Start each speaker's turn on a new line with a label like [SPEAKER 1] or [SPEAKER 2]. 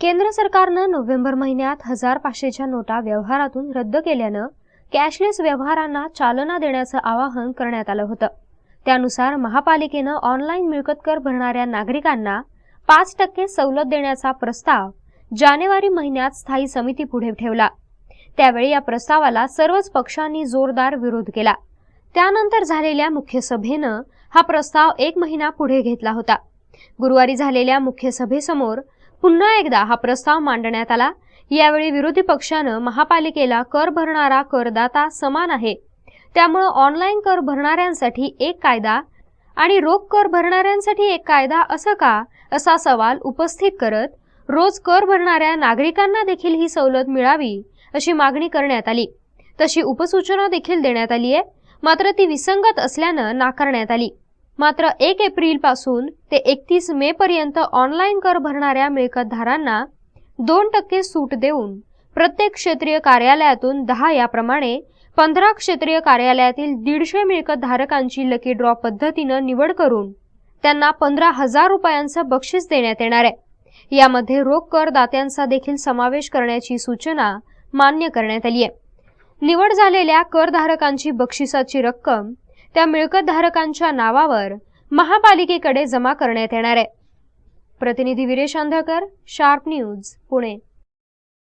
[SPEAKER 1] केंद्र सरकारनं नोव्हेंबर महिन्यात हजार पाचशेच्या नोटा व्यवहारातून रद्द केल्यानं कॅशलेस व्यवहारांना चालना देण्याचं आवाहन करण्यात आलं होतं. त्यानुसार महापालिकेनं ऑनलाईन मिळकतकर भरणाऱ्या नागरिकांना पाच टक्के सवलत देण्याचा प्रस्ताव जानेवारी महिन्यात स्थायी समिती पुढे ठेवला. त्यावेळी या प्रस्तावाला सर्वच पक्षांनी जोरदार विरोध केला. त्यानंतर झालेल्या मुख्य सभेनं हा प्रस्ताव एक महिना पुढे घेतला होता. गुरुवारी झालेल्या मुख्य सभेसमोर पुन्हा एकदा हा प्रस्ताव मांडण्यात आला. यावेळी विरोधी पक्षानं महापालिकेला कर भरणारा करदाता समान आहे. त्यामुळं ऑनलाईन कर भरणाऱ्यांसाठी एक कायदा आणि रोख कर भरणाऱ्यांसाठी एक कायदा असं का? असा सवाल उपस्थित करत रोज कर भरणाऱ्या नागरिकांना देखील ही सवलत मिळावी अशी मागणी करण्यात आली. तशी उपसूचना देखील देण्यात आली आहे मात्र ती विसंगत असल्यानं नाकारण्यात आली. मात्र एक एप्रिलपासून ते एकतीस मे पर्यंत ऑनलाईन कर भरणाऱ्या मिळकतधारांना दोन टक्के सूट देऊन प्रत्येक क्षेत्रीय कार्यालयातून दहा याप्रमाणे पंधरा क्षेत्रीय कार्यालयातील दीडशे मिळकतधारकांची लकी ड्रॉ पद्धतीनं निवड करून त्यांना पंधरा हजार रुपयांचं बक्षीस देण्यात येणार आहे. यामध्ये रोख करदात्यांचा देखील समावेश करण्याची सूचना मान्य करण्यात आली आहे. निवड झालेल्या करधारकांची बक्षिसाची रक्कम त्या मिळकतधारकांच्या नावावर महापालिकेकडे जमा करण्यात येणार आहे. प्रतिनिधी विरेश अंधकर शार्प न्यूज पुणे.